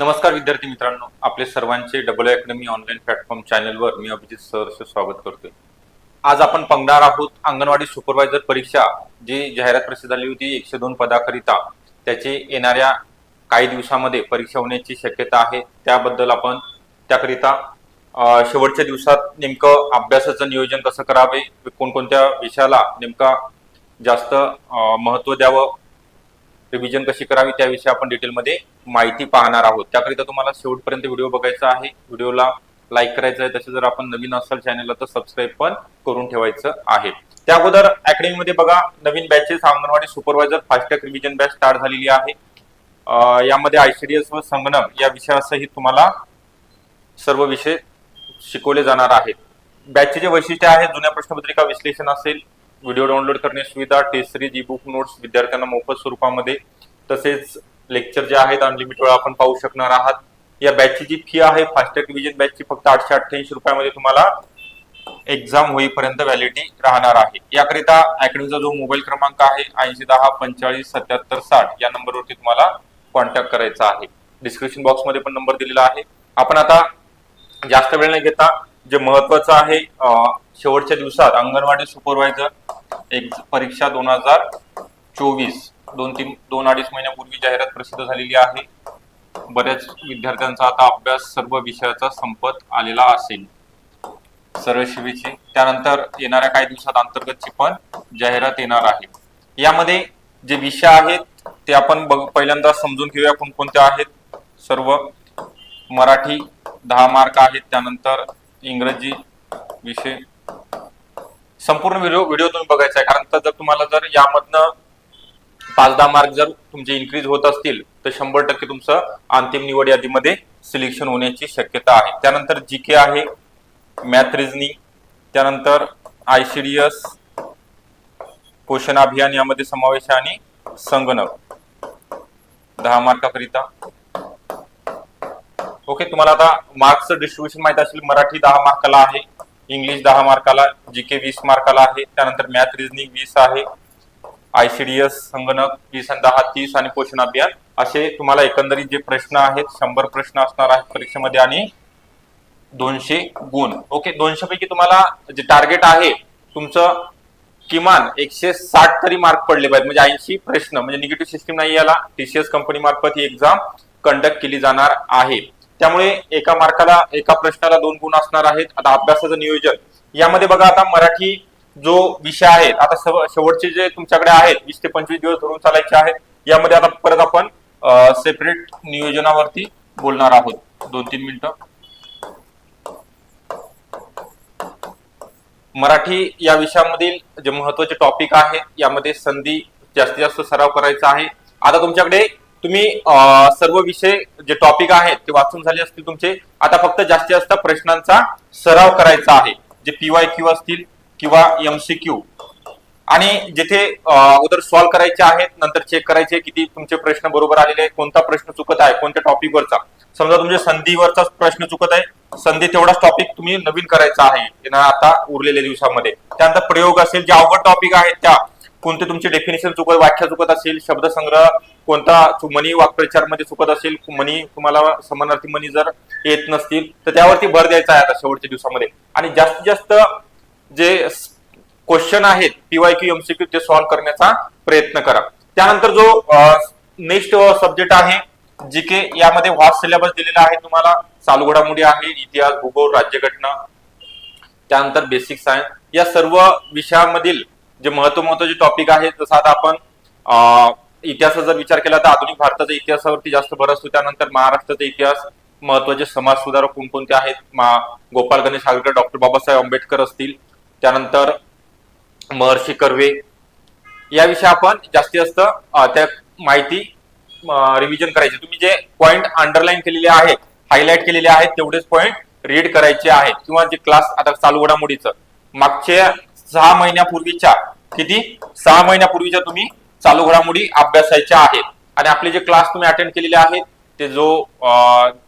नमस्कार विद्यार्थी मित्रांनो. आपले सर्वांचे डबल अकॅडमी ऑनलाईन प्लॅटफॉर्म चॅनलवर मी अभिजित सहर्ष स्वागत करतोय. आज आपण पाहणार आहोत अंगणवाडी सुपरवायझर परीक्षा जी जाहिरात प्रसिद्ध झाली होती एकशे दोन पदाकरिता. त्याची येणाऱ्या काही दिवसामध्ये परीक्षा होण्याची शक्यता आहे. त्याबद्दल आपण त्याकरिता शेवटच्या दिवसात नेमकं अभ्यासाचं नियोजन कसं करावे कोणकोणत्या विषयाला नेमका जास्त महत्त्व द्यावं रिव्हिजन कशी करावी त्याविषयी आपण डिटेलमध्ये माहिती पाहणार आहोत. त्याकरिता तुम्हाला शेवटपर्यंत व्हिडिओ बघायचा आहे. व्हिडिओला लाईक करायचं आहे. तसे जर आपण नवीन असाल चॅनलला तर सबस्क्राईब पण करून ठेवायचं आहे. त्या अगोदर अकॅडमीमध्ये बघा नवीन batches anganwadi supervisor fast track revision batch start झालेली आहे. यामध्ये आयसीडीएस व संगणक या विषयासहित तुम्हाला सर्व विषय शिकवले जाणार आहेत. बॅचचे जे वैशिष्ट्य आहे जुन्या प्रश्नपत्रिका विश्लेषण असेल व्हिडिओ डाउनलोड करण्याची सुविधा test series e book notes विद्यार्थ्यांना मोफत स्वरूपामध्ये तसेच लेक्चर जे आहेत अनलिमिटेड वेळा आपण पाहू शकणार आहात. या बॅचची जी फी आहे फास्टॅग रिव्हिजन बॅचची फक्त आठशे अठ्ठ्याऐंशी रुपयामध्ये तुम्हाला एक्झाम होईपर्यंत व्हॅलिडिटी राहणार आहे. याकरिता अकॅडमीचा जो मोबाईल क्रमांक आहे ऐंशी दहा पंचेचाळीस सत्याहत्तर साठ या नंबरवरती तुम्हाला कॉन्टॅक्ट करायचा आहे. डिस्क्रिप्शन बॉक्समध्ये पण नंबर दिलेला आहे. आपण आता जास्त वेळ नाही घेता जे महत्वाचं आहे शेवटच्या दिवसात अंगणवाडी सुपरवायझर एक परीक्षा दोन हजार चोवीस दोन तीन दोन अडीच महिन्यापूर्वी जाहिरात प्रसिद्ध झालेली आहे. बऱ्याच विद्यार्थ्यांचा आता अभ्यास सर्व विषयाचा संपत आलेला असेल. सरळ शिवेची त्यानंतर येणाऱ्या काही दिवसात अंतर्गतची पण जाहिरात येणार आहे. यामध्ये जे विषय आहेत ते आपण बघ पहिल्यांदा समजून घेऊया कोणकोणते आहेत. सर्व मराठी दहा मार्क आहेत त्यानंतर इंग्रजी विषय. संपूर्ण व्हिडिओ व्हिडिओ तुम्ही बघायचा आहे. कारण तर जर तुम्हाला जर यामधनं पाच दहा मार्क जर तुमचे इन्क्रीज होत असतील तर शंभर टक्के तुमचं अंतिम निवड यादीमध्ये सिलेक्शन होण्याची शक्यता आहे. त्यानंतर जी के आहे मॅथ रिझनिंग त्यानंतर आयसीडीएस पोषण अभियान यामध्ये समावेश आहे आणि संगणक. दहा मार्काकरिता ओके तुम्हाला आता मार्क्सचं डिस्ट्रीब्युशन माहीत असेल मराठी दहा मार्काला आहे इंग्लिश दहा मार्काला जी के वीस मार्काला आहे त्यानंतर मॅथ रिझनिंग वीस आहे आयसीडीएस संगणक वीस आणि दहा तीस आणि पोषण अभियान. असे तुम्हाला एकंदरीत जे प्रश्न आहेत शंभर प्रश्न असणार आहेत परीक्षेमध्ये आणि दोनशे गुण. ओके दोनशे पैकी तुम्हाला जे टार्गेट आहे तुमचं किमान एकशे साठ तरी मार्क पडले पाहिजे म्हणजे ऐंशी प्रश्न म्हणजे निगेटिव्ह सिस्टीम नाही याला. टीसीएस कंपनी मार्फत ही एक्झाम कंडक्ट केली जाणार आहे. त्यामुळे एका मार्काला एका प्रश्नाला दोन गुण असणार आहेत. आता अभ्यासाचं नियोजन. यामध्ये बघा आता मराठी जो विषय आहे आता शेवटचे जे तुमच्याकडे आहेत वीस ते पंचवीस दिवस धरून चालायचे आहेत यामध्ये आता परत आपण सेपरेट नियोजनावरती बोलणार आहोत. दोन तीन मिनिटं. मराठी या विषयामधील जे महत्त्वाचे टॉपिक आहेत यामध्ये संधी जास्तीत जास्त सराव करायचा आहे. आता तुमच्याकडे तुम्ही सर्व विषय जे टॉपिक आहेत ते वाचून झाले असतील तुमचे. आता फक्त जास्तीत जास्त प्रश्नांचा सराव करायचा आहे. जे पीवाय क्यू असतील किंवा एमसीक्यू आणि जिथे अगोदर सॉल्व्ह करायचे आहेत नंतर चेक करायचे किती तुमचे प्रश्न बरोबर आलेले आहेत कोणता प्रश्न चुकत आहे कोणत्या टॉपिकवरचा समजा तुमच्या संधीवरचा प्रश्न चुकत आहे संधी तेवढाच टॉपिक तुम्ही नवीन करायचा आहे आता उरलेल्या दिवसामध्ये. त्यानंतर प्रयोग असेल जे अवघड टॉपिक आहेत त्या कोणते तुमचे डेफिनेशन चुकत व्याख्या चुकत असेल शब्दसंग्रह कोणता मनी वाक्प्रचारमध्ये वाक्प्रचारमध्ये चुकत असेल मनी तुम्हाला समानार्थी मनी जर येत नसतील तर त्यावरती भर द्यायचा आहे आता शेवटच्या दिवसामध्ये. आणि जास्तीत जास्त जे क्वेश्चन आहेत पीवाय क्यू एमसीक्यू ते सॉल्व्ह करण्याचा प्रयत्न करा. त्यानंतर जो नेक्स्ट सब्जेक्ट आहे जीके यामध्ये व्हास्ट सिलेबस दिलेला आहे तुम्हाला. चालू घडामोडी आहे इतिहास भूगोल राज्यघटना त्यानंतर बेसिक सायन्स या सर्व विषयामधील जे महत्त्व महत्त्वाचे टॉपिक आहेत जसं आता आपण इतिहासाचा जर विचार केला तर आधुनिक भारताच्या इतिहासावरती जास्त भर असतो. त्यानंतर महाराष्ट्राचा इतिहास महत्त्वाचे समाज सुधारक कोणकोणते आहेत? गोपाल गणेश आगरकर डॉक्टर बाबासाहेब आंबेडकर असतील. त्यानंतर महर्षी कर्वे. याविषयी आपण जास्तीत जास्त त्या माहिती रिव्हिजन करायची. तुम्ही जे पॉईंट अंडरलाईन केलेले आहेत हायलाईट केलेले आहेत तेवढेच पॉईंट रीड करायचे आहेत. किंवा जे क्लास आता चालू घडामोडीचं. मागच्या सहा महिन्यापूर्वीच्या किती? सहा महिन्यापूर्वीच्या तुम्ही चालू घडामोडी अभ्यासायच्या आहेत. आणि आपले जे क्लास तुम्ही अटेंड केलेले आहेत ते जो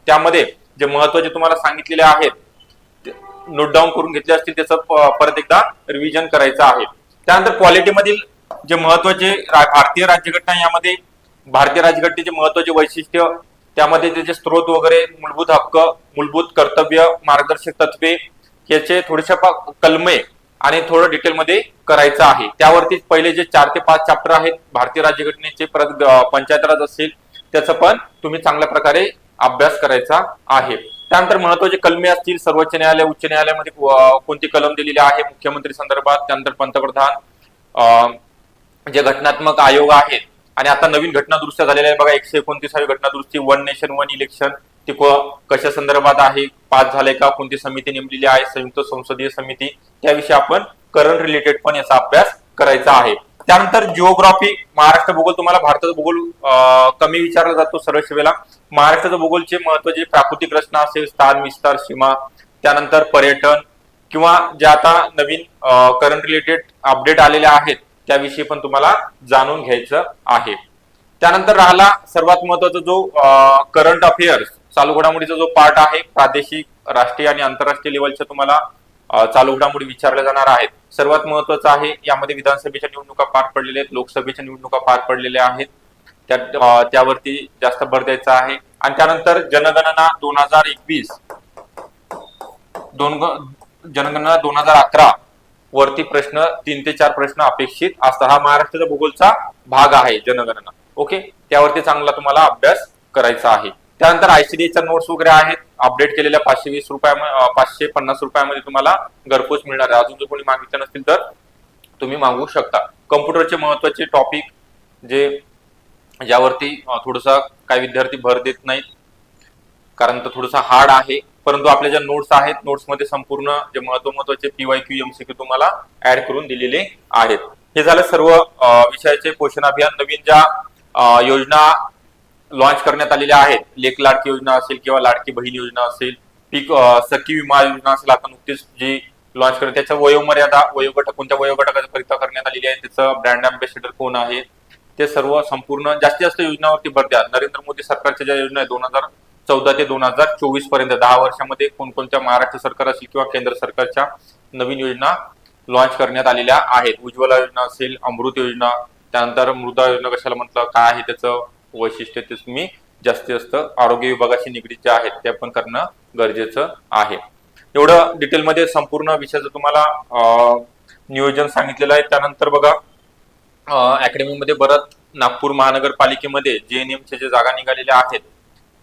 त्यामध्ये जे महत्त्वाचे तुम्हाला सांगितलेले आहेत नोट डाऊन करून घेतले असतील त्याचं प- परत एकदा रिव्हिजन करायचं आहे. त्यानंतर क्वालिटीमधील जे महत्त्वाचे रा- भारतीय राज्यघटना यामध्ये भारतीय राज्यघटनेचे महत्त्वाचे वैशिष्ट्य त्यामध्ये त्याचे स्त्रोत वगैरे मूलभूत हक्क मूलभूत कर्तव्य मार्गदर्शक तत्वे याचे थोडेशा कलमे आणि थोडं डिटेलमध्ये करायचं आहे. त्यावरती पहिले जे चार ते पाच चॅप्टर आहेत भारतीय राज्यघटनेचे परत पंचायतराज पंचायत राज असेल त्याचं पण तुम्ही चांगल्या प्रकारे अभ्यास करायचा आहे. त्यानंतर महत्त्वाचे कलमे असतील सर्वोच्च न्यायालय उच्च न्यायालयामध्ये कोणती कलम दिलेली आहे मुख्यमंत्री संदर्भात त्यानंतर पंतप्रधान जे घटनात्मक आयोग आहेत. आणि आता नवीन घटना दुरुस्त्या झालेल्या आहे बघा एकशे एकोणतीसावी घटना दुरुस्ती वन नेशन वन इलेक्शन ती कशा संदर्भात आहे पास झाले का कोणती समिती नेमलेली आहे संयुक्त संसदीय समिती त्याविषयी आपण करंट रिलेटेड पण याचा अभ्यास करायचा आहे. त्यानंतर जिओग्राफी महाराष्ट्र भूगोल तुम्हाला भारताचा भूगोल कमी विचारला जातो सरळ सेवेला महाराष्ट्राचा भूगोलचे महत्त्व जे प्राकृतिक रचना असेल स्थान विस्तार सीमा त्यानंतर पर्यटन किंवा जे आता नवीन करंट रिलेटेड अपडेट आलेल्या आहेत त्याविषयी पण तुम्हाला जाणून घ्यायचं आहे. त्यानंतर राहिला सर्वात महत्त्वाचा जो करंट अफेअर्स चालू घडामोडीचा जो पार्ट आहे प्रादेशिक राष्ट्रीय आणि आंतरराष्ट्रीय लेवलच्या तुम्हाला चालू घडामोडी विचारल्या जाणार आहेत. सर्वात महत्वाचं आहे यामध्ये विधानसभेच्या निवडणुका पार पडलेल्या आहेत लोकसभेच्या निवडणुका पार पडलेल्या आहेत. त्या त्यावरती जास्त भर द्यायचा आहे. आणि त्यानंतर जनगणना दोन हजार एकवीस दोन जनगणना दोन हजार अकरा वरती प्रश्न तीन ते चार प्रश्न अपेक्षित असतात. हा महाराष्ट्राचा भूगोलचा भाग आहे जनगणना. ओके? त्यावरती चांगला तुम्हाला अभ्यास करायचा आहे. त्यानंतर आयसीडीएच्या नोट्स वगैरे आहेत. अपडेट केलेल्या पाचशे वीस रुपया पाचशे पन्नास रुपयामध्ये तुम्हाला घरपोच मिळणार आहे. अजून जर कोणी मागितलं नसतील तर तुम्ही मागवू शकता. कम्प्युटरचे महत्त्वाचे टॉपिक जे ज्यावरती थोडसा काही विद्यार्थी भर देत नाहीत. कारण तो थोडासा हार्ड आहे. परंतु आपल्या ज्या नोट्स आहेत नोट्समध्ये संपूर्ण जे महत्त्व महत्त्वाचे पीवाय क्यू एमसीक्यू तुम्हाला ऍड करून दिलेले आहेत. हे झालं सर्व विषयाचे पोषण अभियान. नवीन ज्या योजना लॉन्च करण्यात आलेल्या आहेत. लेख लाडकी योजना असेल किंवा लाडकी बहीण योजना असेल पीक सखी विमा योजना असेल आता नुकतीच जी लॉन्च करण्यात त्याच्या वयोमर्यादा वयोगट कोणत्या वयोगटाकरिता करण्यात आलेली आहे त्याचं ब्रँड अँबॅसेडर कोण आहे ते सर्व संपूर्ण जास्तीत जास्त योजनावरती भर द्या. नरेंद्र मोदी सरकारच्या ज्या योजना आहेत दोन हजार चौदा ते दोन हजार चोवीसपर्यंत दहा वर्षामध्ये कोणकोणत्या महाराष्ट्र सरकार असेल किंवा केंद्र सरकारच्या नवीन योजना लॉन्च करण्यात आलेल्या आहेत. उज्ज्वला योजना असेल अमृत योजना त्यानंतर मृदा योजना कशाला म्हटलं काय आहे त्याचं वैशिष्ट्य ते तुम्ही जास्तीत जास्त आरोग्य विभागाशी निगडीत जे आहेत ते पण करणं गरजेचं आहे. एवढं डिटेलमध्ये संपूर्ण विषयाचं तुम्हाला नियोजन सांगितलेलं आहे त्यानंतर बघा अकॅडमीमध्ये परत नागपूर महानगरपालिकेमध्ये जे एन एमच्या जे जागा निघालेल्या आहेत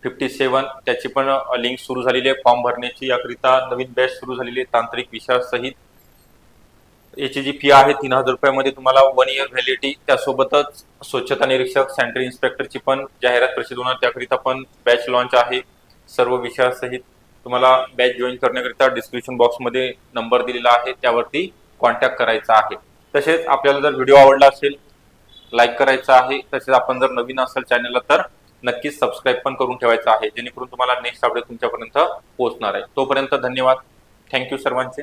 फिफ्टी सेवन त्याची पण लिंक सुरू झालेली आहे. फॉर्म भरण्याची याकरिता नवीन बॅच सुरू झालेली आहे. तांत्रिक विषयासहित याची जी फी आहे तीन हजार रुपयामध्ये तुम्हाला वन इयर व्हॅलिडिटी त्यासोबतच स्वच्छता निरीक्षक सॅनिटरी इन्स्पेक्टरची पण जाहिरात प्रसिद्ध होणार. त्याकरिता पण बॅच लॉन्च आहे. सर्व विषयासहित तुम्हाला बॅच जॉईन करण्याकरिता डिस्क्रिप्शन बॉक्समध्ये नंबर दिलेला आहे. त्यावरती कॉन्टॅक्ट करायचा आहे. तसेच आपल्याला जर व्हिडिओ आवडला असेल लाईक करायचा आहे तसेच आपण जर नवीन असाल चॅनलला तर नक्कीच सबस्क्राईब पण करून ठेवायचं आहे. जेणेकरून तुम्हाला नेक्स्ट अपडेट तुमच्यापर्यंत पोहोचणार आहे. तोपर्यंत धन्यवाद. थँक्यू सर्वांचे.